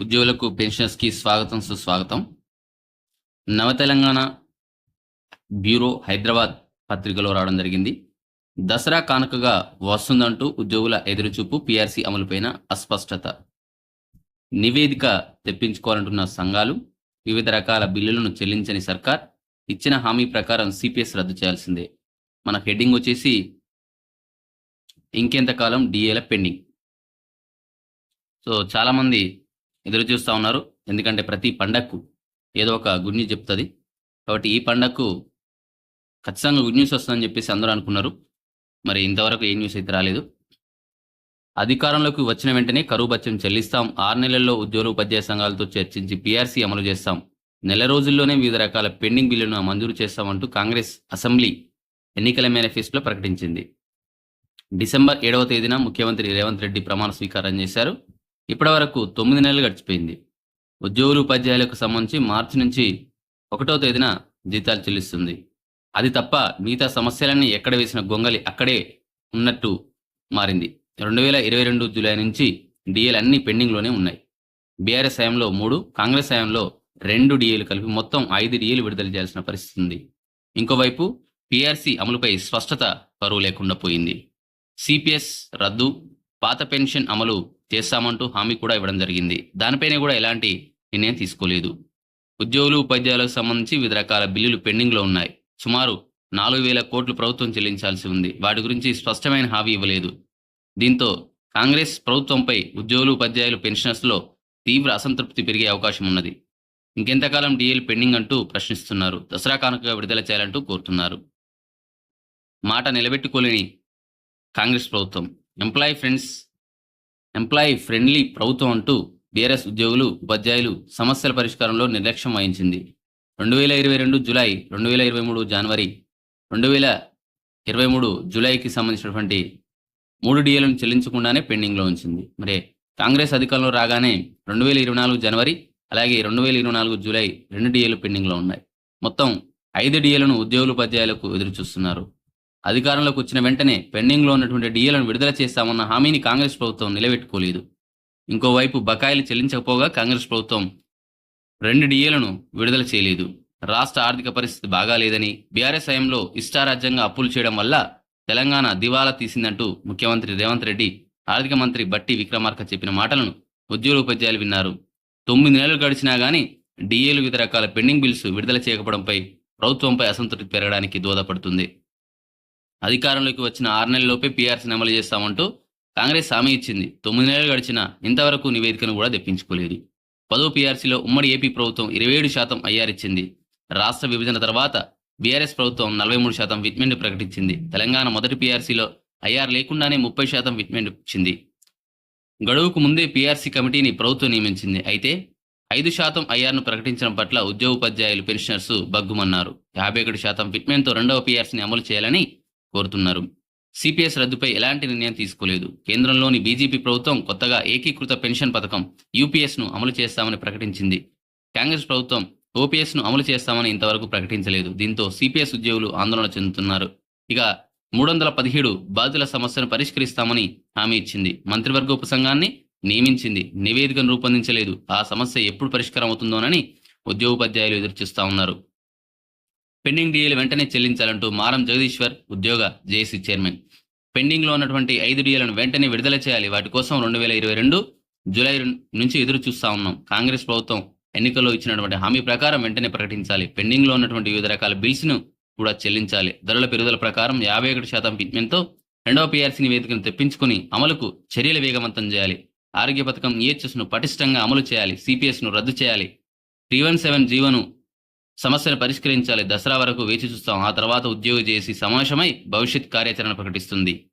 ఉద్యోగులకు పెన్షనర్స్కి స్వాగతం సుస్వాగతం. నవ తెలంగాణ బ్యూరో హైదరాబాద్ పత్రికలో రావడం జరిగింది. దసరా కానుకగా వస్తుందంటూ ఉద్యోగుల ఎదురుచూపు పీఆర్సీ అమలుపైన అస్పష్టత. నివేదిక తెప్పించుకోవాలంటున్న సంఘాలు వివిధ రకాల బిల్లులను చెల్లించని సర్కార్ ఇచ్చిన హామీ ప్రకారం సిపిఎస్ రద్దు చేయాల్సిందే. మన హెడ్డింగ్ వచ్చేసి ఇంకెంతకాలం డిఏల పెండింగ్. సో చాలామంది ఎదురు చూస్తూ ఉన్నారు. ఎందుకంటే ప్రతి పండగకు ఏదో ఒక గుడ్ న్యూస్ చెప్తుంది. కాబట్టి ఈ పండగకు ఖచ్చితంగా గుడ్ న్యూస్ వస్తుందని చెప్పేసి అందరూ అనుకున్నారు. మరి ఇంతవరకు ఏ న్యూస్ అయితే రాలేదు. అధికారంలోకి వచ్చిన వెంటనే కరువు బత్యం చెల్లిస్తాం. ఆరు నెలల్లో ఉద్యోగ ఉపాధ్యాయ సంఘాలతో చర్చించి పీఆర్సీ అమలు చేస్తాం. నెల రోజుల్లోనే వివిధ రకాల పెండింగ్ బిల్లును మంజూరు చేస్తామంటూ కాంగ్రెస్ అసెంబ్లీ ఎన్నికల మేనిఫెస్టోలో ప్రకటించింది. డిసెంబర్ ఏడవ తేదీన ముఖ్యమంత్రి రేవంత్ రెడ్డి ప్రమాణ స్వీకారం చేశారు. ఇప్పటి వరకు తొమ్మిది నెలలు గడిచిపోయింది. ఉద్యోగులు ఉపాధ్యాయులకు సంబంధించి మార్చి నుంచి ఒకటో తేదీన జీతాలు చెల్లిస్తుంది. అది తప్ప మిగతా సమస్యలన్నీ ఎక్కడ వేసిన గొంగలి అక్కడే ఉన్నట్టు మారింది. రెండు వేల ఇరవై రెండు జూలై నుంచి డిఏలు అన్ని పెండింగ్లోనే ఉన్నాయి. బీఆర్ఎస్ హయాంలో మూడు కాంగ్రెస్ హయాంలో రెండు డిఏలు కలిపి మొత్తం ఐదు డిఏలు విడుదల చేయాల్సిన పరిస్థితి ఉంది. ఇంకోవైపు పీఆర్సీ అమలుపై స్పష్టత కరువు లేకుండా పోయింది. సిపిఎస్ రద్దు పాత పెన్షన్ అమలు చేస్తామంటూ హామీ కూడా ఇవ్వడం జరిగింది. దానిపైన కూడా ఎలాంటి నిర్ణయం తీసుకోలేదు. ఉద్యోగులు ఉపాధ్యాయులకు సంబంధించి వివిధ రకాల బిల్లులు పెండింగ్లో ఉన్నాయి. సుమారు నాలుగు వేల కోట్లు ప్రభుత్వం చెల్లించాల్సి ఉంది. వాటి గురించి స్పష్టమైన హామీ ఇవ్వలేదు. దీంతో కాంగ్రెస్ ప్రభుత్వంపై ఉద్యోగులు ఉపాధ్యాయులు పెన్షనర్స్లో తీవ్ర అసంతృప్తి పెరిగే అవకాశం ఉన్నది. ఇంకెంతకాలం డిఎల్ పెండింగ్ అంటూ ప్రశ్నిస్తున్నారు. దసరా కానుకగా విడుదల చేయాలంటూ కోరుతున్నారు. మాట నిలబెట్టుకోలేని కాంగ్రెస్ ప్రభుత్వం. ఎంప్లాయీ ఫ్రెండ్స్ ఎంప్లాయీ ఫ్రెండ్లీ ప్రభుత్వం అంటూ బీఆర్ఎస్ ఉద్యోగులు ఉపాధ్యాయులు సమస్యల పరిష్కారంలో నిర్లక్ష్యం వహించింది. రెండు వేల ఇరవై రెండు జులై రెండు వేల ఇరవై మూడు జనవరి రెండు వేల ఇరవై మూడు జూలైకి సంబంధించినటువంటి మూడు డిఏలను చెల్లించకుండానే పెండింగ్లో ఉంచింది. మరి కాంగ్రెస్ అధికారంలో రాగానే రెండు వేల ఇరవై నాలుగు జనవరి అలాగే రెండు వేల ఇరవై నాలుగు జూలై రెండు డిఏలు పెండింగ్లో ఉన్నాయి. మొత్తం ఐదు డిఏలను ఉద్యోగులు ఉపాధ్యాయులకు ఎదురు చూస్తున్నారు అధికారంలోకి వచ్చిన వెంటనే పెండింగ్లో ఉన్నటువంటి డిఏలను విడుదల చేస్తామన్న హామీని కాంగ్రెస్ ప్రభుత్వం నిలబెట్టుకోలేదు. ఇంకోవైపు బకాయిలు చెల్లించకపోగా కాంగ్రెస్ ప్రభుత్వం రెండు డిఏలను విడుదల చేయలేదు. రాష్ట్ర ఆర్థిక పరిస్థితి బాగాలేదని బీఆర్ఎస్ హయంలో ఇష్టారాజ్యంగా అప్పులు చేయడం వల్ల తెలంగాణ దివాలా తీసిందంటూ ముఖ్యమంత్రి రేవంత్ రెడ్డి ఆర్థిక మంత్రి బట్టి విక్రమార్క చెప్పిన మాటలను ఉద్యోగోపాధ్యాయులు విన్నారు. తొమ్మిది నెలలు గడిచినా గానీ డిఏలు వివిధ రకాల పెండింగ్ బిల్స్ విడుదల చేయకపోవడంపై ప్రభుత్వంపై అసంతృప్తి పెరగడానికి దోహదపడుతుంది. అధికారంలోకి వచ్చిన ఆరు నెలల్లోపే పీఆర్సీని అమలు చేస్తామంటూ కాంగ్రెస్ హామీ ఇచ్చింది. తొమ్మిది నెలలు గడిచినా ఇంతవరకు నివేదికను కూడా తెప్పించుకోలేదు. పదో పీఆర్సీలో ఉమ్మడి ఏపీ ప్రభుత్వం ఇరవై ఏడు శాతం ఐఆర్ ఇచ్చింది. రాష్ట్ర విభజన తర్వాత బీఆర్ఎస్ ప్రభుత్వం నలభై మూడు శాతం విట్మెంట్ ప్రకటించింది. తెలంగాణ మొదటి పీఆర్సీలో ఐఆర్ లేకుండానే ముప్పై శాతం విట్మెంట్ ఇచ్చింది. గడువుకు ముందే పీఆర్సీ కమిటీని ప్రభుత్వం నియమించింది. అయితే ఐదు శాతం ఐఆర్ను ప్రకటించడం పట్ల ఉద్యోగోపాధ్యాయులు పెన్షనర్స్ బగ్గుమన్నారు. యాభై ఒకటి శాతం ఫిట్మెంట్తో రెండవ పీఆర్సీని అమలు చేయాలని కోరుతున్నారు. సిపిఎస్ రద్దుపై ఎలాంటి నిర్ణయం తీసుకోలేదు. కేంద్రంలోని బీజేపీ ప్రభుత్వం కొత్తగా ఏకీకృత పెన్షన్ పథకం యూపీఎస్ను అమలు చేస్తామని ప్రకటించింది. కాంగ్రెస్ ప్రభుత్వం ఓపీఎస్ను అమలు చేస్తామని ఇంతవరకు ప్రకటించలేదు. దీంతో సిపిఎస్ ఉద్యోగులు ఆందోళన చెందుతున్నారు. ఇక మూడు వందల పదిహేడు బాధితుల సమస్యను పరిష్కరిస్తామని హామీ ఇచ్చింది. మంత్రివర్గ ఉపసంఘాన్ని నియమించింది. నివేదికను రూపొందించలేదు. ఆ సమస్య ఎప్పుడు పరిష్కారం అవుతుందోనని ఉద్యోగోపాధ్యాయులు ఎదురుచూస్తా ఉన్నారు. పెండింగ్ డిఏలు వెంటనే చెల్లించాలంటూ మారం జగదీశ్వర్ ఉద్యోగ జేసీ చైర్మన్. పెండింగ్లో ఉన్నటువంటి ఐదు డిఏలను వెంటనే విడుదల చేయాలి. వాటి కోసం రెండు వేల ఇరవై రెండు జూలై నుంచి ఎదురు చూస్తా ఉన్నాం. కాంగ్రెస్ ప్రభుత్వం ఎన్నికల్లో ఇచ్చినటువంటి హామీ ప్రకారం వెంటనే ప్రకటించాలి. పెండింగ్లో ఉన్నటువంటి వివిధ రకాల బిల్స్ను కూడా చెల్లించాలి. ధరల పెరుగుదల ప్రకారం యాభై ఒకటి శాతం పిట్మెంట్తో రెండవ పీఆర్సీ నివేదికను తెప్పించుకుని అమలుకు చర్యలు వేగవంతం చేయాలి. ఆరోగ్య పథకం ఈహెచ్ఎస్ను పటిష్టంగా అమలు చేయాలి. సిపిఎస్ను రద్దు చేయాలి. త్రీ వన్ సెవెన్ జీవోను సమస్యను పరిష్కరించాలి. దసరా వరకు వేచి చూస్తాం. ఆ తర్వాత ఉద్యోగం చేసి సమావేశమై భవిష్యత్ కార్యాచరణ ప్రకటిస్తుంది.